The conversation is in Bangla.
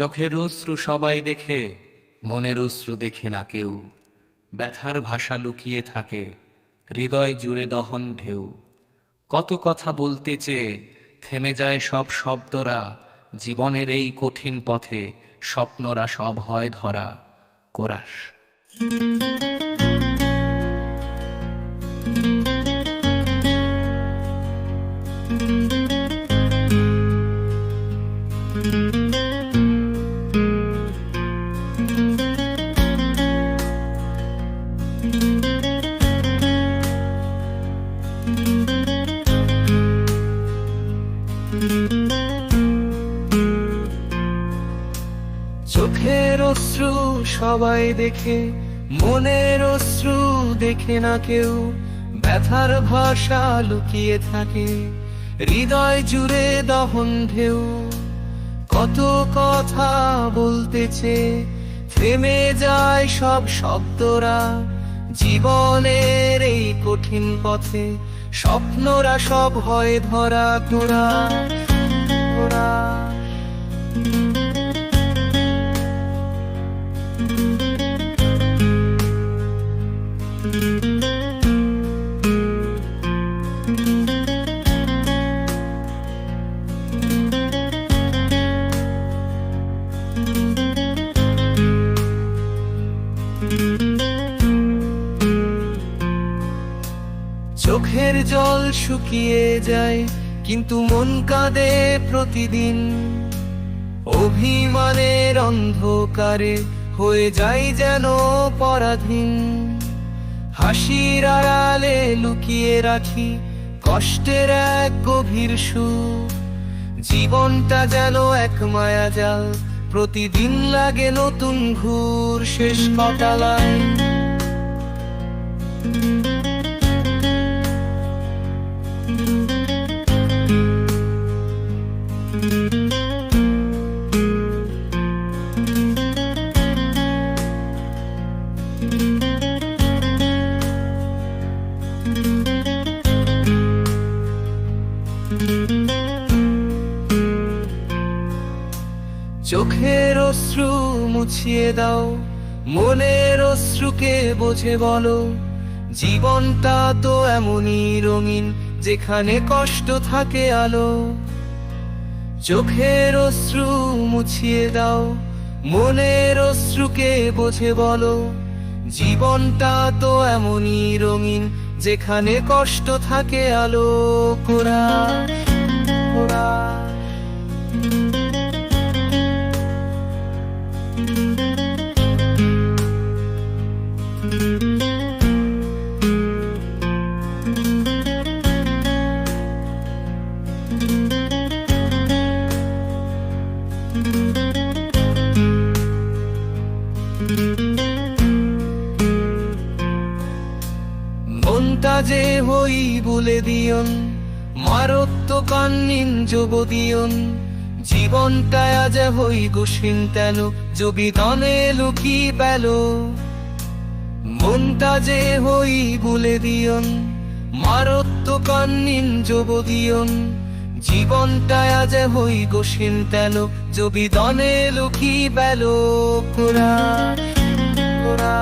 চোখের অশ্রু সবাই দেখে, মনের অশ্রু দেখে না কেউ। ব্যথার ভাষা লুকিয়ে থাকে, হৃদয় জুড়ে দহন ঢেউ। কত কথা বলতে চেয়ে থেমে যায় সব শব্দরা, জীবনের এই কঠিন পথে স্বপ্নরা সব হয় ধরা, কোরাস। চোখের অশ্রু সবাই দেখে, মনের অশ্রু দেখে না কেউ। ব্যথার ভাষা লুকিয়ে থাকে, হৃদয় জুড়ে দহন ঢেউ। কত কথা বলতেছে থেমে যায় সব শব্দরা। জীবনের এই কঠিন পথে স্বপ্নরা সব হয় ধরা তোরা তোরা চোখের জল শুকিয়ে যায় কিন্তু মন কাঁদে প্রতিদিন। অভিমানের অন্ধকারে হয়ে যাই যেন পরাধীন। হাসির আড়ালে লুকিয়ে রাখি কষ্টের এক গভীর সু জীবনটা যেন এক মায়া জাল, প্রতিদিন লাগে নতুন ঘুর শেষ কটালায় চোখের অশ্রু মুছিয়ে দাও, মনের অশ্রুকে বোঝে বলো। জীবনটা তো এমনই রঙিন, যেখানে কষ্ট থাকে আলো। চোখের অশ্রু মুছিয়ে দাও, মনের অশ্রুকে বোঝে বলো। জীবনটা তো এমনই রঙিন যেখানে কষ্ট থাকে আলো কোরা কোরা মনটা যে হই বলে দিয়ন, মারত্ব কান্নিন যোগ দিয়ন জীবনটা আজ হই গুসিন তেল জবি দনে লুকি পেল। মনটা যে হই বলে দিয়ন, মারত্ব কান্নিন যোগ দিয়ন জীবনটা আজ হই গোসিন তেল জবি দনে লুকি পেল। কোরা কোরা।